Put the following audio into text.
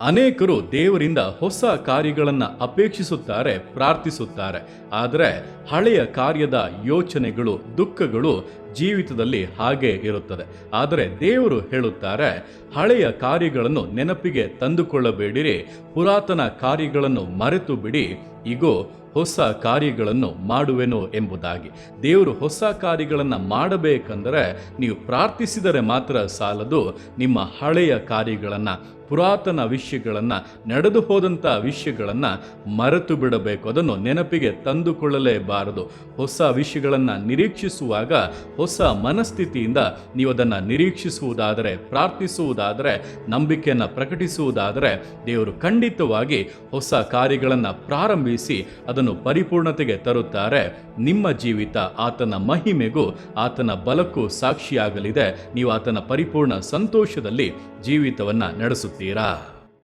ಅನೇಕರು ದೇವರಿಂದ ಹೊಸ ಕಾರ್ಯಗಳನ್ನು ಅಪೇಕ್ಷಿಸುತ್ತಾರೆ, ಪ್ರಾರ್ಥಿಸುತ್ತಾರೆ. ಆದರೆ ಹಳೆಯ ಕಾರ್ಯದ ಯೋಚನೆಗಳು, ದುಃಖಗಳು ಜೀವಿತದಲ್ಲಿ ಹಾಗೆ ಇರುತ್ತದೆ. ಆದರೆ ದೇವರು ಹೇಳುತ್ತಾರೆ, ಹಳೆಯ ಕಾರ್ಯಗಳನ್ನು ನೆನಪಿಗೆ ತಂದುಕೊಳ್ಳಬೇಡಿರಿ, ಪುರಾತನ ಕಾರ್ಯಗಳನ್ನು ಮರೆತು ಬಿಡಿ ಇಗೋ, ಹೊಸ ಕಾರ್ಯಗಳನ್ನು ಮಾಡುವೆನೋ ಎಂಬುದಾಗಿ. ದೇವರು ಹೊಸ ಕಾರ್ಯಗಳನ್ನು ಮಾಡಬೇಕೆಂದರೆ ನೀವು ಪ್ರಾರ್ಥಿಸಿದರೆ ಮಾತ್ರ ಸಾಲದು. ನಿಮ್ಮ ಹಳೆಯ ಕಾರ್ಯಗಳನ್ನು, ಪುರಾತನ ವಿಷಯಗಳನ್ನು, ನಡೆದು ಹೋದಂಥ ವಿಷಯಗಳನ್ನು ಮರೆತು ಬಿಡಬೇಕು. ಅದನ್ನು ನೆನಪಿಗೆ ತಂದುಕೊಳ್ಳಲೇಬಾರದು. ಹೊಸ ವಿಷಯಗಳನ್ನು ನಿರೀಕ್ಷಿಸುವಾಗ, ಹೊಸ ಮನಸ್ಥಿತಿಯಿಂದ ನೀವು ಅದನ್ನು ನಿರೀಕ್ಷಿಸುವುದಾದರೆ, ಪ್ರಾರ್ಥಿಸುವುದಾದರೆ, ನಂಬಿಕೆಯನ್ನು ಪ್ರಕಟಿಸುವುದಾದರೆ, ದೇವರು ಖಂಡಿತವಾಗಿ ಹೊಸ ಕಾರ್ಯಗಳನ್ನು ಪ್ರಾರಂಭಿಸಿ ಅದನ್ನು ಪರಿಪೂರ್ಣತೆಗೆ ತರುತ್ತಾರೆ. ನಿಮ್ಮ ಜೀವಿತ ಆತನ ಮಹಿಮೆಗೂ ಆತನ ಬಲಕ್ಕೂ ಸಾಕ್ಷಿಯಾಗಲಿದೆ. ನೀವು ಆತನ ಪರಿಪೂರ್ಣ ಸಂತೋಷದಲ್ಲಿ ಜೀವಿತವನ್ನು ನಡೆಸುತ್ತೀರಾ?